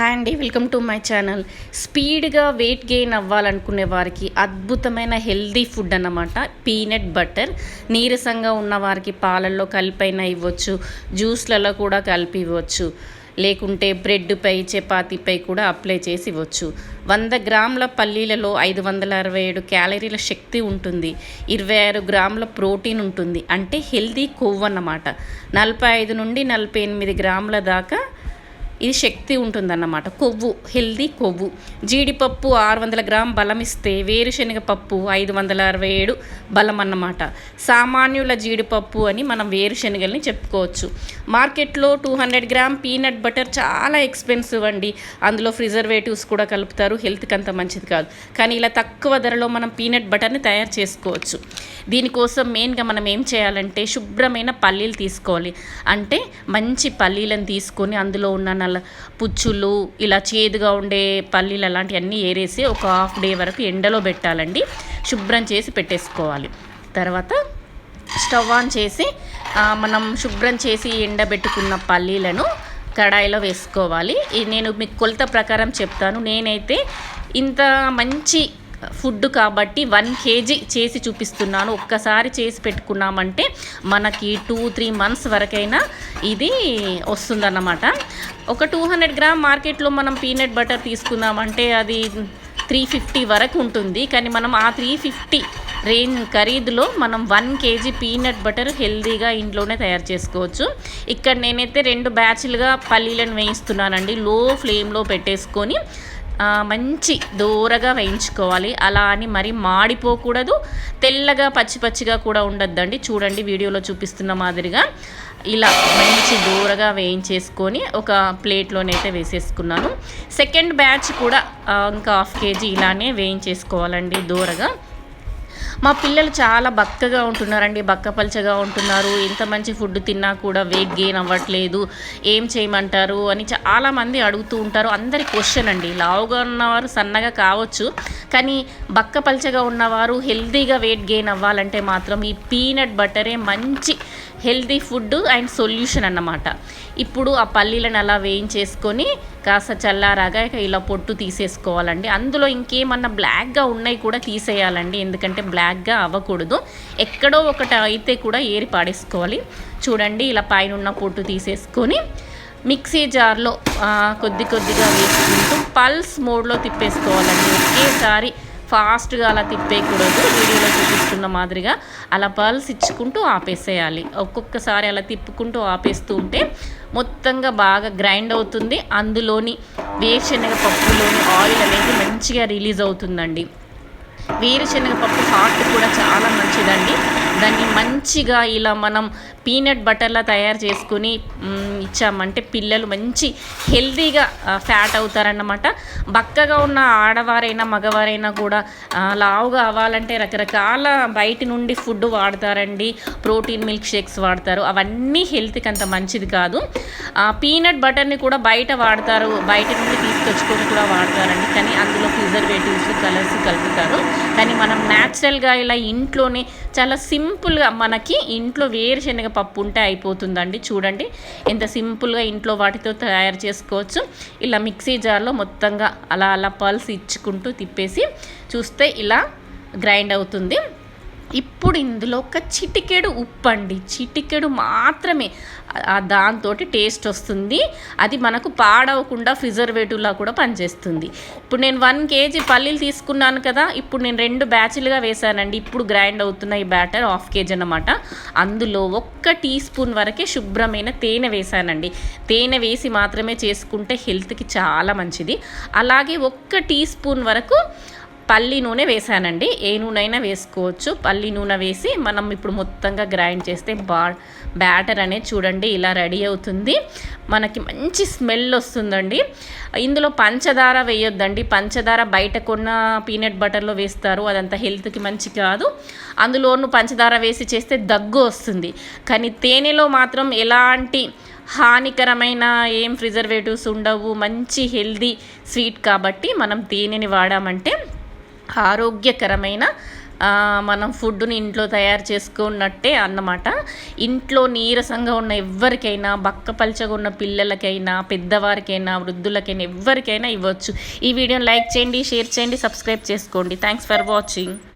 Hi అండి welcome to my channel. స్పీడ్గా weight gain అవ్వాలనుకునే వారికి అద్భుతమైన హెల్దీ ఫుడ్ అన్నమాట పీనట్ బటర్. నీరసంగా ఉన్న వారికి పాలల్లో కలిపైనా ఇవ్వచ్చు జ్యూస్లలో కూడా కలిపి ఇవ్వచ్చు. లేకుంటే బ్రెడ్పై చపాతీపై కూడా అప్లై చేసి ఇవ్వచ్చు. వంద గ్రాముల పల్లీలలో ఐదు వందల అరవై ఏడు క్యాలరీల శక్తి ఉంటుంది. ఇరవై ఆరు గ్రాముల ప్రోటీన్ ఉంటుంది. అంటే హెల్దీ కొవ్వు అన్నమాట నలభై ఐదు నుండి నలభై ఎనిమిది గ్రాముల దాకా ఇది శక్తి ఉంటుందన్నమాట. కొవ్వు హెల్దీ కొవ్వు. జీడిపప్పు ఆరు వందల గ్రామ్ బలం ఇస్తే వేరుశనగ పప్పు ఐదు వందల అరవై ఏడు బలం అన్నమాట సామాన్యుల జీడిపప్పు అని మనం వేరుశనగల్ని చెప్పుకోవచ్చు. మార్కెట్లో two hundred gram peanut butter చాలా ఎక్స్పెన్సివ్ అండి. అందులో ప్రిజర్వేటివ్స్ కూడా కలుపుతారు. హెల్త్కి అంత మంచిది కాదు. కానీ ఇలా తక్కువ ధరలో మనం పీనట్ బటర్ని తయారు చేసుకోవచ్చు. దీనికోసం మెయిన్గా మనం ఏం చేయాలంటే శుభ్రమైన పల్లీలు తీసుకోవాలి. అంటే మంచి పల్లీలను తీసుకొని అందులో ఉన్న నల్ల పుచ్చులు ఇలా చేదుగా ఉండే పల్లీలు అలాంటివన్నీ ఏరేసి ఒక హాఫ్ డే వరకు ఎండలో పెట్టాలండి. శుభ్రం చేసి పెట్టేసుకోవాలి. తర్వాత స్టవ్ ఆన్ చేసి మనం శుభ్రం చేసి ఎండబెట్టుకున్న పల్లీలను కడాయిలో వేసుకోవాలి. నేను మీకు కొలత ప్రకారం చెప్తాను. నేనైతే ఇంత మంచి ఫుడ్ కాబట్టి వన్ కేజీ చేసి చూపిస్తున్నాను. ఒక్కసారి చేసి పెట్టుకున్నామంటే మనకి టూ త్రీ మంత్స్ వరకైనా ఇది వస్తుందన్నమాట. ఒక టూ హండ్రెడ్ గ్రామ్ మార్కెట్లో మనం పీనట్ బటర్ తీసుకుందామంటే అది త్రీ ఫిఫ్టీ వరకు ఉంటుంది. కానీ మనం ఆ త్రీ ఫిఫ్టీ రేంజ్ ఖరీదులో మనం వన్ కేజీ పీనట్ బటర్ హెల్దీగా ఇంట్లోనే తయారు చేసుకోవచ్చు. ఇక్కడ నేనైతే రెండు బ్యాచ్లుగా పల్లీలను వేయిస్తున్నానండి. లో ఫ్లేమ్లో పెట్టేసుకొని మంచి దూరగా వేయించుకోవాలి. అలా అని మరి మాడిపోకూడదు. తెల్లగా పచ్చి పచ్చిగా కూడా ఉండొద్దండి. చూడండి వీడియోలో చూపిస్తున్న మాదిరిగా ఇలా మంచి దూరగా వేయించేసుకొని ఒక ప్లేట్లోనైతే వేసేసుకున్నాను. సెకండ్ బ్యాచ్ కూడా ఇంకా హాఫ్ కేజీ ఇలానే వేయించేసుకోవాలండి దూరగా. మా పిల్లలు చాలా బక్కగా ఉంటున్నారండి బక్కపల్చగా ఉంటున్నారు. ఎంత మంచి ఫుడ్ తిన్నా కూడా వెయిట్ గెయిన్ అవ్వట్లేదు. ఏం చేయమంటారు అని చాలామంది అడుగుతూ ఉంటారు. అందరి క్వశ్చన్ అండి. లావుగా ఉన్నవారు సన్నగా కావచ్చు కానీ బక్కపల్చగా ఉన్నవారు హెల్తీగా వెయిట్ గెయిన్ అవ్వాలంటే మాత్రం ఈ పీనట్ బటరే మంచి హెల్తీ ఫుడ్ అండ్ సొల్యూషన్ అన్నమాట. ఇప్పుడు ఆ పల్లీలను అలా వేయించేసుకొని కాస్త చల్లారాగా ఇక ఇలా పొట్టు తీసేసుకోవాలండి. అందులో ఇంకేమన్నా బ్లాక్గా ఉన్నాయి కూడా తీసేయాలండి. ఎందుకంటే బ్లాక్గా అవ్వకూడదు. ఎక్కడో ఒకటి అయితే కూడా ఏరి పాడేసుకోవాలి. చూడండి ఇలా పైన ఉన్న పొట్టు తీసేసుకొని మిక్సీ జార్లో కొద్ది కొద్దిగా వేసుకుంటూ పల్స్ మోడ్లో తిప్పేసుకోవాలండి. ఒకేసారి ఫాస్ట్గా అలా తిప్పేయకూడదు. వీడియోలో చూపిస్తున్న మాదిరిగా. అలా పల్స్ ఇచ్చుకుంటూ ఆపేసేయాలి. ఒక్కొక్కసారి అలా తిప్పుకుంటూ ఆపేస్తూ ఉంటే మొత్తంగా బాగా గ్రైండ్ అవుతుంది. అందులోని వేరుశనగ పప్పులోని ఆయిల్ అనేది మంచిగా రిలీజ్ అవుతుందండి. వేరుశనగ పప్పు హార్ట్ కూడా చాలా మంచిదండి. దాన్ని మంచిగా ఇలా మనం పీనట్ బటర్లా తయారు చేసుకుని ఇచ్చామంటే పిల్లలు మంచి హెల్తీగా ఫ్యాట్ అవుతారన్నమాట. బక్కగా ఉన్న ఆడవారైనా మగవారైనా కూడా లావుగా అవ్వాలంటే రకరకాల బయట నుండి ఫుడ్ వాడతారండి. ప్రోటీన్ మిల్క్ షేక్స్ వాడతారు. అవన్నీ హెల్త్కి అంత మంచిది కాదు. ఆ, పీనట్ బటర్ని కూడా బయట వాడతారు. బయట నుండి తీసుకొచ్చుకొని కూడా వాడతారండి. కానీ అందులో ప్రిజర్వేటివ్స్ కలర్స్ కలుపుతారు. కానీ మనం న్యాచురల్గా ఇలా ఇంట్లోనే చాలా సింపుల్గా మనకి ఇంట్లో వేరుశనగ పప్పు ఉంటే అయిపోతుందండి. చూడండి. ఎంత సింపుల్గా ఇంట్లో వాటితో తయారు చేసుకోవచ్చు. ఇలా మిక్సీ జార్లో మొత్తంగా అలా అలా పల్స్ ఇచ్చుకుంటూ తిప్పేసి చూస్తే ఇలా గ్రైండ్ అవుతుంది. ఇప్పుడు ఇందులో ఒక చిటికెడు ఉప్పు అండి చిటికెడు మాత్రమే. దాంతో టేస్ట్ వస్తుంది. అది మనకు పాడవకుండా ప్రిజర్వేటివ్లా కూడా పనిచేస్తుంది. ఇప్పుడు నేను వన్ కేజీ పల్లీలు తీసుకున్నాను కదా ఇప్పుడు నేను రెండు బ్యాచ్లుగా వేసానండి ఇప్పుడు గ్రైండ్ అవుతున్న ఈ బ్యాటర్ హాఫ్ కేజీ అన్నమాట. అందులో ఒక్క టీ స్పూన్ వరకే శుభ్రమైన తేనె వేసానండి తేనె వేసి మాత్రమే చేసుకుంటే హెల్త్కి చాలా మంచిది. అలాగే ఒక్క టీ స్పూన్ వరకు పల్లి నూనె వేసానండి ఏ నూనె అయినా వేసుకోవచ్చు. పల్లి నూనె వేసి మనం ఇప్పుడు మొత్తంగా గ్రైండ్ చేస్తే బా బ్యాటర్ అనేది చూడండి ఇలా రెడీ అవుతుంది. మనకి మంచి స్మెల్ వస్తుందండి. ఇందులో పంచదార వేయొద్దండి. పంచదార బయట కొన్న పీనట్ బటర్లో వేస్తారు. అదంతా హెల్త్కి మంచి కాదు. అందులోనూ పంచదార వేసి చేస్తే దగ్గు వస్తుంది. కానీ తేనెలో మాత్రం ఎలాంటి హానికరమైన ఏం ప్రిజర్వేటివ్స్ ఉండవు. మంచి హెల్దీ స్వీట్ కాబట్టి మనం తేనెని వాడామంటే ఆరోగ్యకరమైన మనం ఫుడ్ని ఇంట్లో తయారు చేసుకున్నట్టే అన్నమాట. ఇంట్లో నీరసంగా ఉన్న ఎవరికైనా బక్క పలచగా ఉన్న పిల్లలకైనా పెద్దవారికైనా వృద్ధులకైనా ఎవరికైనా ఇవ్వచ్చు. ఈ వీడియోని లైక్ చేయండి షేర్ చేయండి సబ్స్క్రైబ్ చేసుకోండి. Thanks for watching